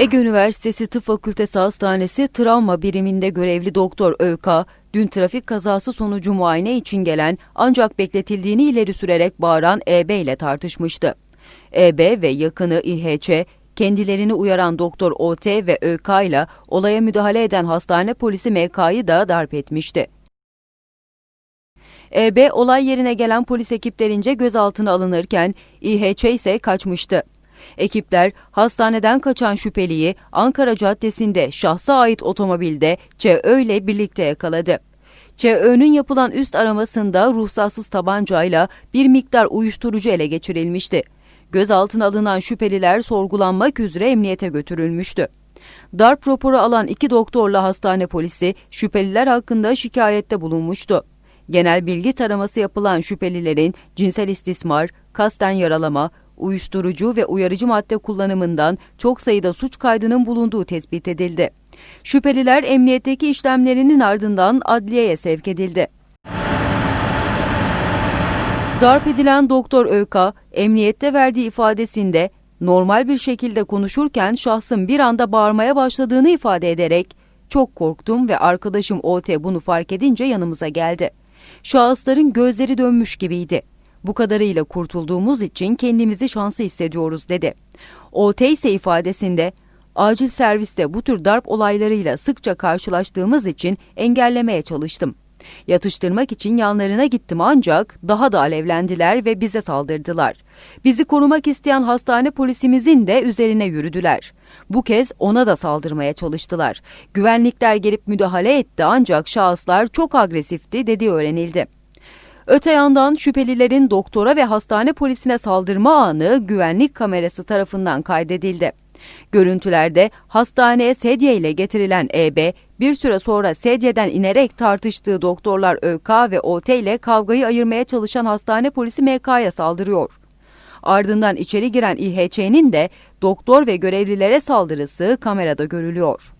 Ege Üniversitesi Tıp Fakültesi Hastanesi travma biriminde görevli doktor ÖK, dün trafik kazası sonucu muayene için gelen ancak bekletildiğini ileri sürerek bağıran EB ile tartışmıştı. EB ve yakını İHÇ, kendilerini uyaran doktor OT ve ÖK ile olaya müdahale eden hastane polisi MK'yı da darp etmişti. EB olay yerine gelen polis ekiplerince gözaltına alınırken İHÇ ise kaçmıştı. Ekipler hastaneden kaçan şüpheliyi Ankara Caddesi'nde şahsa ait otomobilde ÇÖ ile birlikte yakaladı. ÇÖ'nün yapılan üst aramasında ruhsatsız tabancayla bir miktar uyuşturucu ele geçirilmişti. Gözaltına alınan şüpheliler sorgulanmak üzere emniyete götürülmüştü. Darp raporu alan iki doktorla hastane polisi şüpheliler hakkında şikayette bulunmuştu. Genel bilgi taraması yapılan şüphelilerin cinsel istismar, kasten yaralama, uyuşturucu ve uyarıcı madde kullanımından çok sayıda suç kaydının bulunduğu tespit edildi. Şüpheliler emniyetteki işlemlerinin ardından adliyeye sevk edildi. Darp edilen Doktor Öka, emniyette verdiği ifadesinde normal bir şekilde konuşurken şahsın bir anda bağırmaya başladığını ifade ederek çok korktum ve arkadaşım OT bunu fark edince yanımıza geldi. Şahısların gözleri dönmüş gibiydi. Bu kadarıyla kurtulduğumuz için kendimizi şanslı hissediyoruz dedi. OT ise ifadesinde acil serviste bu tür darp olaylarıyla sıkça karşılaştığımız için engellemeye çalıştım. Yatıştırmak için yanlarına gittim ancak daha da alevlendiler ve bize saldırdılar. Bizi korumak isteyen hastane polisimizin de üzerine yürüdüler. Bu kez ona da saldırmaya çalıştılar. Güvenlikler gelip müdahale etti ancak şahıslar çok agresifti dediği öğrenildi. Öte yandan şüphelilerin doktora ve hastane polisine saldırma anı güvenlik kamerası tarafından kaydedildi. Görüntülerde hastaneye sedye ile getirilen EB bir süre sonra sedyeden inerek tartıştığı doktorlar ÖK ve OT ile kavgayı ayırmaya çalışan hastane polisi MK'ya saldırıyor. Ardından içeri giren İHÇ'nin de doktor ve görevlilere saldırısı kamerada görülüyor.